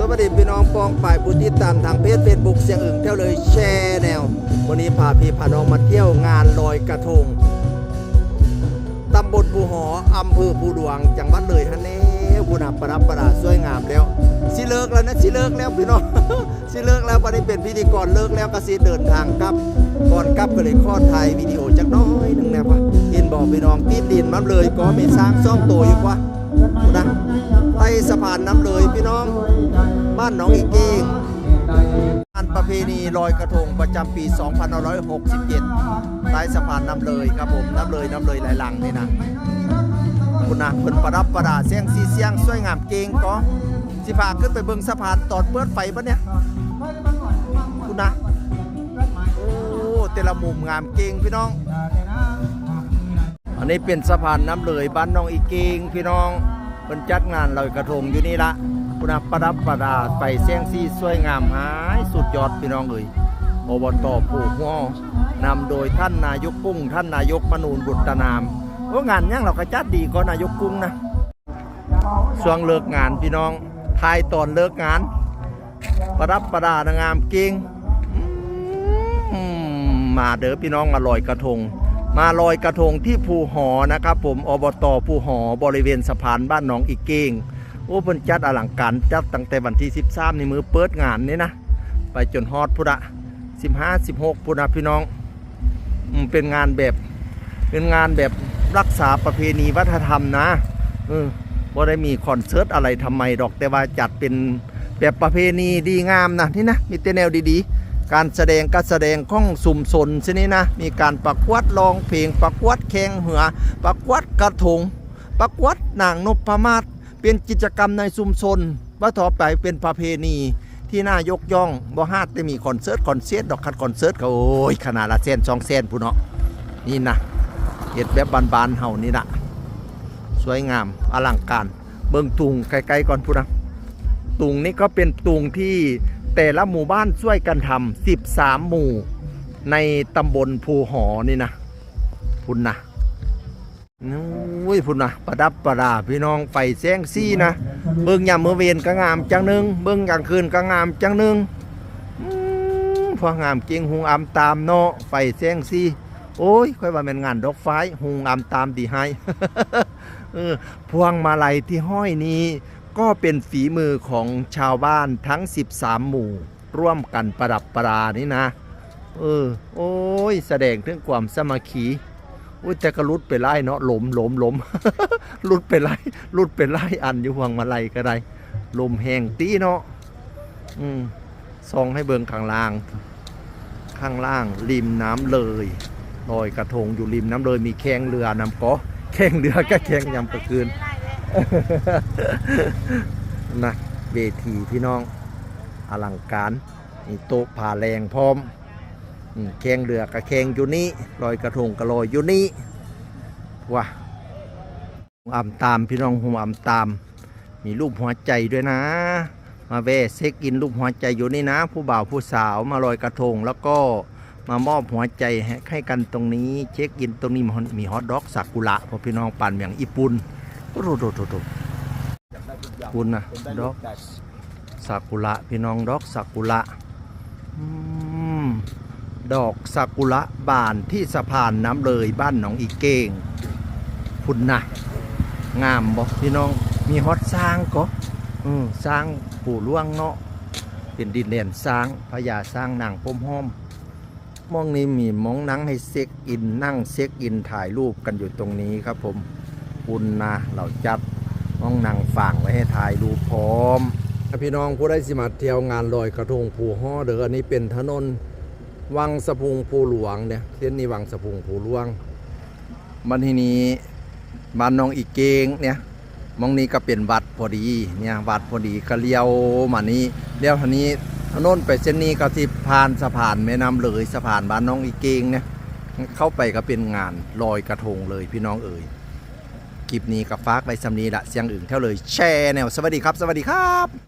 สวัสดีพี่น้องปองฝ่ายผู้ติดตามทางเพจเฟซบุ๊กเสียงอึ่งเที่ยวเลยแชร์แนว วันนี้พาพี่พาน้องมาเที่ยวงานลอยกระทงตำบลภูหออำเภอภูดวงจังหวัดเลยฮะเน่บุญประดับประดาสวยงามแล้วสิเลิกแล้วนะสิเลิกแล้วพี่น้องสิเลิกแล้ววันนี้เป็นพิธีกรเลิกแล้วก็สิเดินทางกลับก่อนกลับก็เลยขอถ่ายวิดีโอจักน้อยหนึ่งนะวะเห็นบอกพี่น้องติดดินมันเลยก็มีสร้างซ่องตัวอยู่วะนะ สะพานน้ำเลยพี่น้อง บ้านหนองอีเก้งงานประเพณีลอยกระทงประจำปี 2567ใต้สะพานน้ำเลยครับผมน้ำเลยน้ำเลยหลายหลังนี่นะคุณนะเพิ่นประดับประดาเสียงสีเสียงสวยงามเก่งก็สิพาขึ้นไปเบิ่งสะพานตอนเปิดไฟปะเนี่ยคุณนะโอ้แต่ละมุมงามเก่งพี่น้อง อันนี้เป็นสะพานน้ำเลยบ้านน้องอีเกงพี่น้อง เพิ่นจัดงานลอยกระทงอยู่นี่ละคุณาประดับประดาไฟแสงสีสวยงามหายสุดยอดพี่น้องเอ่ยอบตผูกหัวนำโดยท่านนายกกุ้ง ท่านนายกมนูนบุตรนามโอ้งานยังเราก็จัดดีก็นายกกุ้งนะช่วงเลิกงานพี่น้องทายตอนเลิกงาน ประดับประดานางงามเก่งมมาเด้อพี่น้องมาลอยกระทง มาลอยกระทงที่ภูหอนะครับ ผมอบตภูหอบริเวณสะพานบ้านหนองอีเก้งโอ้เพิ่นจัดอลังการจัดตั้งแต่วันที่ 13ในมือเปิดงานนี่นะ ไปจนฮอดพุทธะ15 16พุทธะพี่น้องเป็นงานแบบเป็นงานแบบรักษาประเพณีวัฒนธรรมนะเออบ่ได้มีคอนเสิร์ตอะไรทำไมดอกแต่ว่าจัดเป็นแบบประเพณีดีงามนะนี่นะมีแต่แนวดีๆ การแสดงการแสดงข้องสุ่มสนชนี้นะ มีการประกวดร้องเพลงประกวดแข่งเหือ ประกวดกระทงประกวดนางนพมาศเป็นกิจกรรมในชุมชนว่าต่อไปเป็นประเพณีที่น่ายกย่องบ่ฮาดได้มีคอนเสิร์ตคอนเสิร์ตดอกคัดคอนเสิร์ตก็โอ้ยขนาดละเส้นสองเส้นผู้เนาะนี่นะเห็ดแบบบานๆเฮานี่นะสวยงามอลังการเบิ่งตุงไกลๆก่อนผู้นะ ตุงนี่ก็เป็นตุงที่แต่ละหมู่บ้านช่วยกันทำ13 หมู่ ในตำบลภูหอนี่นะพุ่นนะนุ้ยพุ่นนะประดับประดาพี่น้องไฟแสงซี่นะ เบิ่งยามมื้อเวรก็งามจังหนึง เบิ่งกลางคืนก็งามจังหนึงพองามจริงหุงอำตามเนาะไฟแสงซี่ โอ้ย ค่อยว่าเป็นงานดอกไฟหุงอำตามดีให้เออพวงมาลัยที่ห้อยนี้ ก็เป็นฝีมือของชาวบ้านทั้ง 13 หมู่ ร่วมกันประดับประดานี่นะ เออ โอ้ย แสดงถึงความสมัคคีอุ้ยแต่ก็รุดไปไล่เนาะหลมหลมหลมรุดไปไล่รุดไปไล่อันอยู่ห่วงมาไลัยก็ได้ลมแห้งตีเนาะอืมซองให้เบิงข้างล่าง ข้างล่างริมน้ำเลยลอยกระทงอยู่ริมน้ำเลยมีแข่งเรือนำเกาะแข่งเรือก็แข่งยำกลางคืน นะเวทีพี่น้องอลังการมีโต๊ะผ่าแรงพร้อมแข่งเรือกับแข่งอยู่นี่ลอยกระทงกับลอยอยู่นี่ว้าหุมอำตามพี่น้องหุมอำตาม มีรูปหัวใจด้วยนะ มาแวเช็คอินรูปหัวใจอยู่นี่นะ ผู้บ่าวผู้สาวมาลอยกระทงแล้วก็มามอบหัวใจให้กันตรงนี้ เช็คอินตรงนี้มีฮอตมีฮอตดอกซากุระพอพี่น้องปั่นอย่างญี่ปุ่น โอ้โหโถโถโถคุณนะดอกซากุระพี่น้องดอกซากุระดอกซากุระบานที่สะพานน้ำเลยบ้านหนองอีเก้งคุณนะงามบ่พี่น้องมีฮอตสร้างก็สร้างปู่ล่วงเนาะเป็นดินแดนสร้างพญาสร้างนางพมห้อมมองนี้มีมองนังให้เซ็กอินนั่งเซ็กอินถ่ายรูปกันอยู่ตรงนี้ครับผม คุณนะเราจัดห้องนั่งฝั่งไว้ให้ถ่ายรูปพร้อมพี่น้องผู้ได้สิมาเที่ยวงานลอยกระทงภูห่อเด้ออันนี้เป็นถนนวังสะพุงภูหลวงเนี่ยเส้นนี้วังสะพุงภูหลวง มันที่นี้บ้านน้องอีเกงเนี่ยมองนี้ก็เป็นวัดพอดีเนี่ยวัดพอดีก็เลี้ยวมานี้เลี้ยวทางนี้ถนนไปเส้นนี้ก็ที่ผ่านสะพานแม่น้ำเลยสะพานบ้านน้องอีเกงเนี่ยเข้าไปก็เป็นงานลอยกระทงเลยพี่น้องเอ๋ย คลิปนี้กับฟากไว้สำนีละเสียงอื่นเท่าเลยแชร์แนวสวัสดีครับ สวัสดีครับ